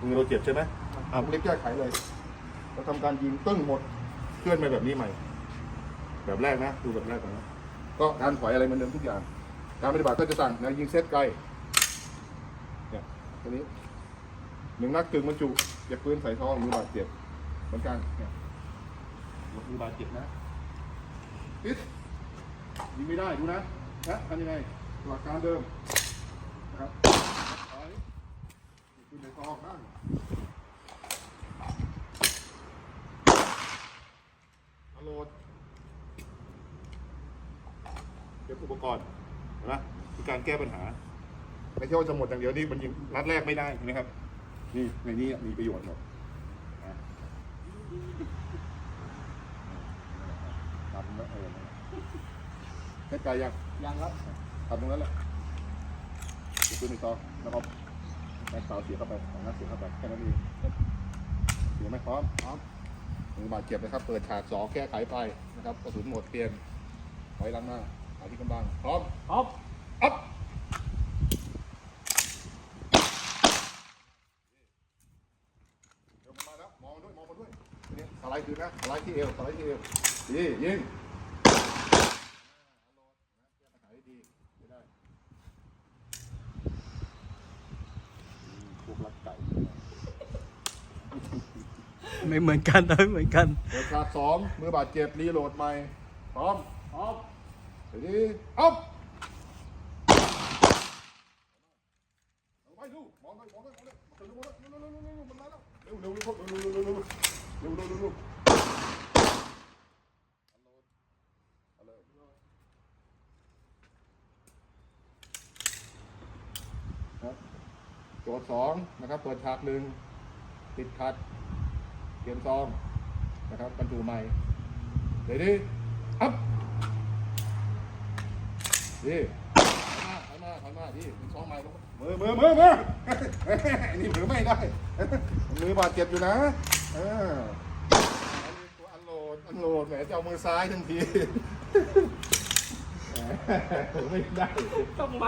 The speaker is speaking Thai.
มือเราเจ็บใช่ไหมอะคุณเล็บแก้ไขเลยเราทำการยิงตึ้งหมดเคลื่อนไปแบบนี้ใหม่ แบบแรกนะดูแบบแรกก่อนนะก็การถอยอะไรเหมือนเดิมทุกอย่าง การปฏิบัติก็จะสั่งนะยิงเซตไกลเนี่ยตัวนี้หนึ่งนักตึงบรรจุอย่าปืนใส่ท้องมือบาดเจ็บเหมือนกันเนี่ยมือบาดเจ็บนะยิงไม่ได้ดูนะนะทำยังไงหลักการเดิม ออกได้อโลดเดี๋ยวอุปกรณ์นะคือการแก้ปัญหา ไม่ใช่ว่าจะหมดอย่างเดียวนี่มันยังรัดแรกไม่ได้นะครับ นี่ในนี้มีประโยชน์หมดทำแล้วเออใกล้ๆยังยังครับทำตรงนั้นแหละขึ้นไปต่อนะครับ แม่เสาเสียเข้าไปสองน้าเสียเข้าไปแค่นั้นเองถือไหมพร้อมพร้อมมือบาดเจ็บนะครับ เปิดฉากสองแก้ไขไปนะครับกระสุนหมดเปลี่ยนถอยหลังมาหาที่กำบังพร้อมพร้อมอัพมองด้วยมองมาด้วยเนี่ยสไลด์คือนะสไลด์ที่เอวสไลด์ที่เอวดียิง ไม่เหมือนกันนะไม่เหมือนกันเปิดขาดสองมือบาดเจ็บรีโหลดใหม่พร้อมพร้อมเดี๋ยวนี้อ๊อดูมองเลยมองเลยมองเลยมองเลยมองเลยมอง ยมซองนะครับบรรจุใหม่เดี๋ยวดิอัพดิถอยมาถอยมาดิเป็นซองใหม่ลงมือมือมือมือนี่มือไม่ได้มือบาดเจ็บอยู่นะเอออันนี้ตัวอันโหลดอันโหลดแหมจะเอามือซ้ายทันทีแหมไม่ได้ต้องมัด